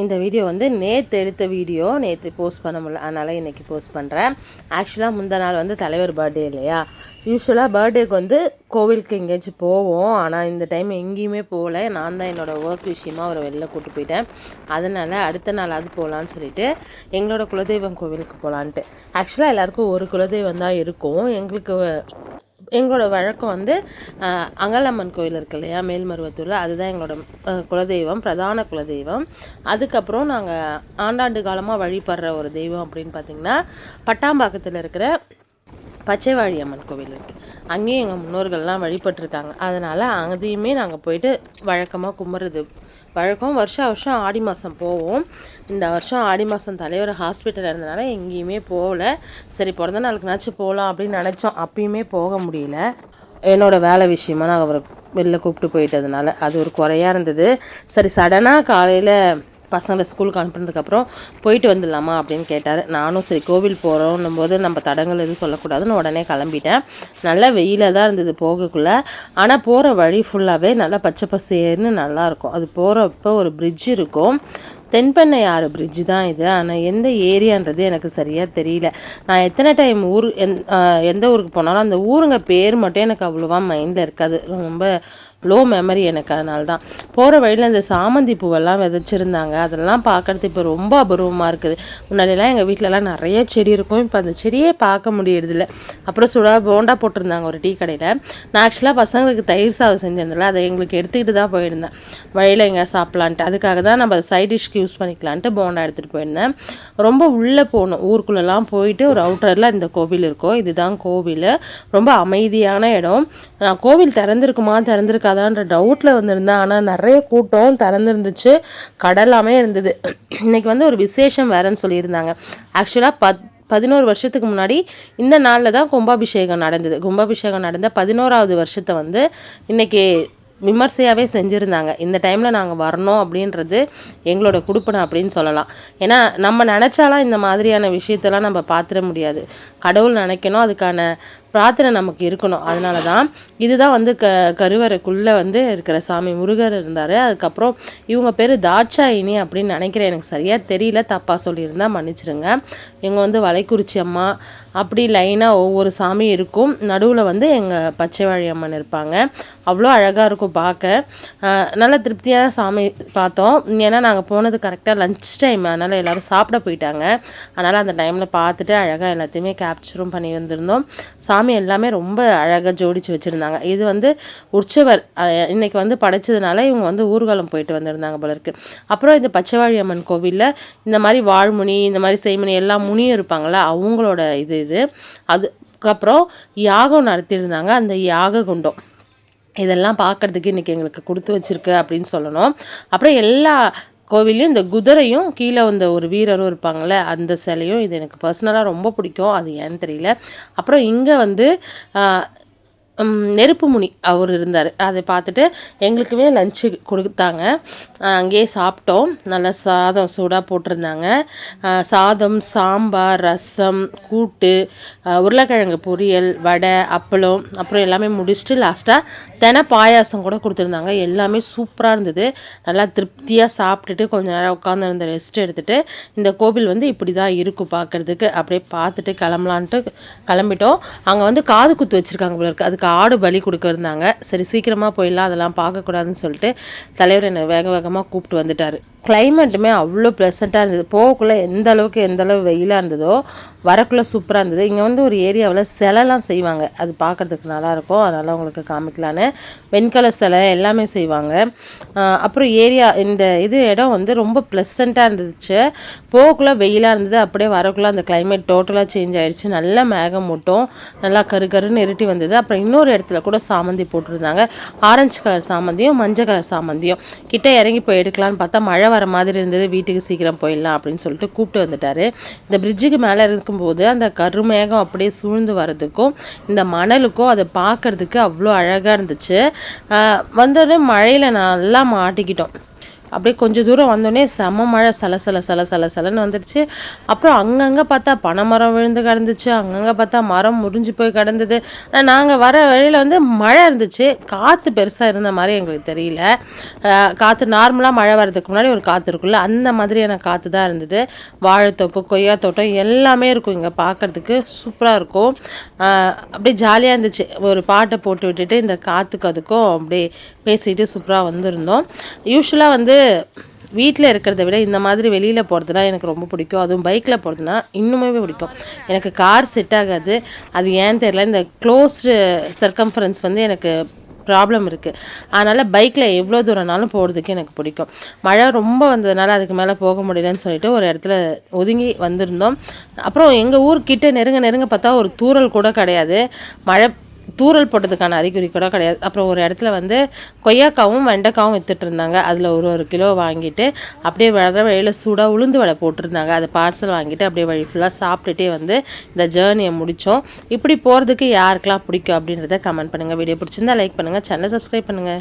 இந்த வீடியோ வந்து நேற்று எடுத்த வீடியோ நேற்று போஸ்ட் பண்ண முடியல. அதனால் இன்றைக்கி போஸ்ட் பண்ணுறேன் ஆக்சுவலாக முந்த நாள் வந்து தலைவர் பர்த்டே இல்லையா? யூஸ்வலாக பர்த்டேக்கு வந்து கோவிலுக்கு எங்கேயாச்சும் போவோம். ஆனால் இந்த டைம் எங்கேயுமே போகல. நான் தான் என்னோடய ஒர்க் விஷயமாக அவரை வெளில கூட்டு போயிட்டேன். அதனால் அடுத்த நாளாவது போகலான்னு சொல்லிட்டு எங்களோட குலதெய்வம் கோவிலுக்கு போகலான்ட்டு ஆக்சுவலாக எல்லாருக்கும் ஒரு குலதெய்வம் தான் இருக்கும். எங்களுக்கு எங்களோட வழக்கம் வந்து அங்கலம்மன் கோயில் இருக்கு இல்லையா மேல்மருவத்தூரில் அதுதான் எங்களோட குலதெய்வம் பிரதான குலதெய்வம். அதுக்கப்புறம் நாங்கள் ஆண்டாண்டு காலமாக வழிபடுற ஒரு தெய்வம் அப்படின்னு பார்த்திங்கன்னா பட்டாம்பாக்கத்தில் இருக்கிற பச்சைவாழி அம்மன் கோவில் இருக்குது அங்கேயும் எங்கள் முன்னோர்கள்லாம் வழிபட்டிருக்காங்க. அதனால் அங்கேயுமே நாங்கள் போயிட்டு வழக்கமாக கும்பிட்றது வழக்கம் வருஷம் வருஷம் ஆடி மாதம் போவோம். இந்த வருஷம் ஆடி மாதம் தலைவர் ஹாஸ்பிட்டலில் இருந்தனால எங்கேயுமே போகல. சரி பிறந்த நாளுக்குனாச்சும் போகலாம் அப்படின்னு நினச்சோம். அப்பயுமே போக முடியல. என்னோட வேலை விஷயமா நான் அவரை வெளில கூப்பிட்டு போயிட்டதுனால அது ஒரு குறையாக இருந்தது. சரி சடனாக காலையில் பசங்களை ஸ்கூலுக்கு அனுப்புனதுக்கப்புறம் போயிட்டு வந்துடலாமா அப்படின்னு கேட்டார். நானும் சரி கோவில் போகிறோன்னும் போது நம்ம தடங்கள் எதுவும் சொல்லக்கூடாதுன்னு உடனே கிளம்பிட்டேன். நல்லா வெயிலாக தான் இருந்தது போகக்குள்ளே. ஆனால் போகிற வழி ஃபுல்லாகவே நல்லா பச்சை பசேர்னு நல்லாயிருக்கும் அது போகிறப்ப ஒரு பிரிட்ஜ் இருக்கும். தென்பெண்ணையாறு பிரிட்ஜ் தான் இது. ஆனால் எந்த ஏரியான்றது எனக்கு சரியாக தெரியல. நான் எத்தனை டைம் ஊர் எந் எந்த ஊருக்கு போனாலும் அந்த ஊருங்க பேர் மட்டும் எனக்கு அவ்வளோவா மைண்டில் இருக்காது. ரொம்ப லோ மெமரி எனக்கு அதனால தான் போகிற வழியில் இந்த சாமந்தி பூவெல்லாம் விதைச்சிருந்தாங்க. அதெல்லாம் பார்க்குறது இப்போ ரொம்ப அபூர்வமாக இருக்குது. முன்னாடியெல்லாம் எங்கள் வீட்டிலலாம் நிறைய செடி இருக்கும். இப்போ அந்த செடியே பார்க்க முடியறதில்ல. அப்புறம் சுடா போண்டா போட்டிருந்தாங்க ஒரு டீ கடையில். நான் ஆக்சுவலாக பசங்களுக்கு தயிர் சாதம் செஞ்சிருந்தேன் அதை எங்களுக்கு எடுத்துக்கிட்டு தான் போயிருந்தேன். வழியில் எங்கே சாப்பிட்லான்ட்டு. அதுக்காக தான் நம்ம சைட் டிஷ்க்கு யூஸ் பண்ணிக்கலான்ட்டு போண்டா எடுத்துகிட்டு போயிருந்தேன். ரொம்ப உள்ளே போகணும். ஊருக்குள்ளெல்லாம் போயிட்டு ஒரு அவுட்டரில் இந்த கோவில் இருக்கும். இதுதான் கோவில். ரொம்ப அமைதியான இடம். நான் கோவில் திறந்திருக்குமா? அதான்ற டவுட்டில் வந்திருந்தேன். ஆனால் நிறைய கூட்டம் திறந்துருந்துச்சு. கடலாமே இருந்தது. இன்றைக்கி வந்து ஒரு விசேஷம் வேறுன்னு சொல்லியிருந்தாங்க. ஆக்சுவலாக பத் பதினோரு வருஷத்துக்கு முன்னாடி இந்த நாளில் தான் கும்பாபிஷேகம் நடந்தது. கும்பாபிஷேகம் நடந்த பதினோராவது வருஷத்தை வந்து இன்னைக்கு விமர்சையாகவே செஞ்சுருந்தாங்க. இந்த டைமில் நாங்கள் வரணும் அப்படின்றது எங்களோட குடுப்பனை அப்படின்னு சொல்லலாம். ஏன்னா நம்ம நினச்சாலாம் இந்த மாதிரியான விஷயத்தெல்லாம் நம்ம பார்த்துட முடியாது. கடவுள் நினைக்கணும் அதுக்கான பிரார்த்தனை நமக்கு இருக்கணும். அதனால தான் இதுதான் வந்து க கருவறைக்குள்ளே வந்து இருக்கிற சாமி முருகர் இருந்தார். அதுக்கப்புறம் இவங்க பேர் தாட்சாயினி அப்படின்னு நினைக்கிறேன். எனக்கு சரியாக தெரியல. தப்பாக சொல்லியிருந்தால் மன்னிச்சிடுங்க இவங்க வந்து வளைக்குறிச்சி அம்மா. அப்படி லைனாக ஒவ்வொரு சாமி இருக்கும். நடுவில் வந்து எங்கள் பச்சைவாழி அம்மன் இருப்பாங்க. அவ்வளோ அழகாக இருக்கும் பார்க்க நல்ல திருப்தியான சாமி பார்த்தோம். ஏன்னா நாங்கள் போனது கரெக்டாக லஞ்ச் டைம் அதனால் எல்லோரும் சாப்பிட போயிட்டாங்க. அதனால் அந்த டைமில் பார்த்துட்டு அழகாக எல்லாத்தையுமே கேப்சரும் பண்ணி வந்திருந்தோம் சாமி எல்லாமே ரொம்ப அழகாக ஜோடிச்சு வச்சுருந்தாங்க. இது வந்து உற்சவர் இன்றைக்கி வந்து படைச்சதுனால இவங்க வந்து ஊர்வலம் போயிட்டு வந்திருந்தாங்க போல இருக்கு. அப்புறம் இந்த பச்சைவாழி அம்மன் கோவிலில் இந்த மாதிரி வாழ்முனி இந்த மாதிரி செய்முனி எல்லா முனியும் இருப்பாங்கள்ல அவங்களோட இது இது. அதுக்கப்புறம் யாகம் நடத்தியிருந்தாங்க அந்த யாக குண்டம். இதெல்லாம் பார்க்கறதுக்கு இன்றைக்கி எங்களுக்கு கொடுத்து வச்சிருக்கு அப்படின்னு சொல்லணும். அப்புறம் எல்லா கோவில்லையும் இந்த குதிரையும் கீழே வந்த ஒரு வீரரும் இருப்பாங்கள்ல அந்த சிலையும் இது எனக்கு பர்சனலாக ரொம்ப பிடிக்கும். அது ஏன்னு தெரியல. அப்புறம் இங்கே வந்து நெருப்புமுனி நெருப்பு முனி அவர் இருந்தார். அதை பார்த்துட்டு எங்களுக்குமே லஞ்சு கொடுத்தாங்க. அங்கேயே சாப்பிட்டோம். நல்லா சாதம் சூடாக போட்டிருந்தாங்க. சாதம் சாம்பார் ரசம் கூட்டு உருளைக்கிழங்கு பொரியல் வடை அப்பளம் அப்புறம் எல்லாமே முடிச்சுட்டு லாஸ்ட்டாக தின பாயாசம் கூட கொடுத்துருந்தாங்க. எல்லாமே சூப்பராக இருந்தது. நல்லா திருப்தியாக சாப்பிட்டுட்டு கொஞ்சம் நேரம் உட்காந்துருந்த ரெஸ்ட் எடுத்துகிட்டு இந்த கோவில் வந்து இப்படி தான் இருக்கும் பார்க்கறதுக்கு. அப்படியே பார்த்துட்டு கிளம்பலான்ட்டு கிளம்பிட்டோம். அங்கே வந்து காது குத்து வச்சுருக்காங்க போல இருக்குது அதுக்கு ஆடு பலி கொடுக்குறாங்க சரி சீக்கிரமாக போயிடலாம். அதெல்லாம் பார்க்கக்கூடாதுன்னு சொல்லிட்டு தலைவர் என்னை வேக வேகமாக கூப்பிட்டு வந்துட்டார். கிளைமேட்டுமே அவ்வளோ ப்ளசண்ட்டாக இருந்தது. போகக்குள்ளே எந்த அளவுக்கு எந்த அளவு வெயிலாக இருந்ததோ வரக்குள்ளே சூப்பராக இருந்தது. இங்கே வந்து ஒரு ஏரியாவில் சிலைலாம் செய்வாங்க. அது பார்க்குறதுக்கு நல்லாயிருக்கும். அதனால் உங்களுக்கு காமிக்கலான்னு. வெண்கல சிலை எல்லாமே செய்வாங்க. அப்புறம் ஏரியா இந்த இது இடம் வந்து ரொம்ப ப்ளசண்ட்டாக இருந்துச்சு. போகக்குள்ளே வெயிலாக இருந்தது. அப்படியே வரக்குள்ளே அந்த கிளைமேட் டோட்டலாக சேஞ்ச் ஆகிடுச்சு நல்ல மேகம் மூட்டும் நல்லா கரு கருன்னு இருட்டி வந்தது. அப்புறம் இன்னொரு இடத்துல கூட சாமந்தி போட்டிருந்தாங்க. ஆரஞ்சு கலர் சாமந்தியும் மஞ்சள் கலர் சாமந்தியும். கிட்டே இறங்கி போய் எடுக்கலான்னு பார்த்தா மழை வர மாதிரி இருந்தது வீட்டுக்கு சீக்கிரம் போயிடலாம் அப்படின்னு சொல்லிட்டு கூப்பிட்டு வந்துட்டாரு. இந்த பிரிட்ஜுக்கு மேலே இருக்கும்போது அந்த கருமேகம் அப்படியே சூழ்ந்து வர்றதுக்கும் இந்த மணலுக்கும் அதை பார்க்கறதுக்கு அவ்வளோ அழகாக இருந்துச்சு. ஆஹ் வந்தோடனே மழையில் நல்லா மாட்டிக்கிட்டோம். அப்படியே கொஞ்சம் தூரம் வந்தோடனே செம மழை சல சல சல சல சலன்னு வந்துடுச்சு அப்புறம் அங்கங்கே பார்த்தா பனைமரம் விழுந்து கிடந்துச்சு. அங்கங்கே பார்த்தா மரம் முறிஞ்சு போய் கிடந்தது. நாங்கள் வர வழியில் வந்து மழை இருந்துச்சு. காற்று பெருசாக இருந்த மாதிரி எங்களுக்கு தெரியல. காற்று நார்மலாக மழை வர்றதுக்கு முன்னாடி ஒரு காற்று இருக்குல்ல அந்த மாதிரியான காற்று தான் இருந்தது. வாழைத்தோப்பு கொய்யா தோட்டம் எல்லாமே இருக்கும் இங்கே பார்க்கறதுக்கு சூப்பராக இருக்கும். அப்படியே ஜாலியாக இருந்துச்சு. ஒரு பாட்டை போட்டு விட்டுட்டு இந்த காற்றுக்கு அதுக்கும் அப்படியே பேசிட்டு சூப்பராக வந்திருந்தோம். யூஸ்வலாக வந்து வீட்டில் இருக்கிறத விட இந்த மாதிரி வெளியில் போகிறதுனா எனக்கு ரொம்ப பிடிக்கும். அதுவும் பைக்கில் போகிறதுனா இன்னுமே பிடிக்கும். எனக்கு கார் செட் ஆகாது. அது ஏன் தெரியல. இந்த க்ளோஸ்டு சர்க்கம்ஃபரன்ஸ் வந்து எனக்கு ப்ராப்ளம் இருக்குது அதனால் பைக்கில் எவ்வளோ தூரம்னாலும் போகிறதுக்கு எனக்கு பிடிக்கும். மழை ரொம்ப வந்ததுனால அதுக்கு மேலே போக முடியலன்னு சொல்லிட்டு ஒரு இடத்துல ஒதுங்கி வந்திருந்தோம். அப்புறம் எங்கள் ஊர்கிட்ட நெருங்க நெருங்க பார்த்தா ஒரு தூறல் கூட கிடையாது. மழை தூறல் போட்டதுக்கான அறிகுறி கூட கிடையாது. அப்புறம் ஒரு இடத்துல வந்து கொய்யாக்காவும் வெண்டைக்காவும் வித்துட்டு இருந்தாங்க அதில் ஒரு ஒரு கிலோ வாங்கிட்டு அப்படியே வர வழியில் சூடாக உளுந்து வடை போட்டிருந்தாங்க. அதை பார்சல் வாங்கிட்டு அப்படியே வழி ஃபுல்லாக சாப்பிட்டுட்டே வந்து இந்த ஜேர்னியை முடித்தோம் இப்படி போகிறதுக்கு யாருக்கெல்லாம் பிடிக்கும் அப்படின்றத கமெண்ட் பண்ணுங்கள் வீடியோ பிடிச்சிருந்தா லைக் பண்ணுங்கள் சேனலை சப்ஸ்கிரைப் பண்ணுங்கள்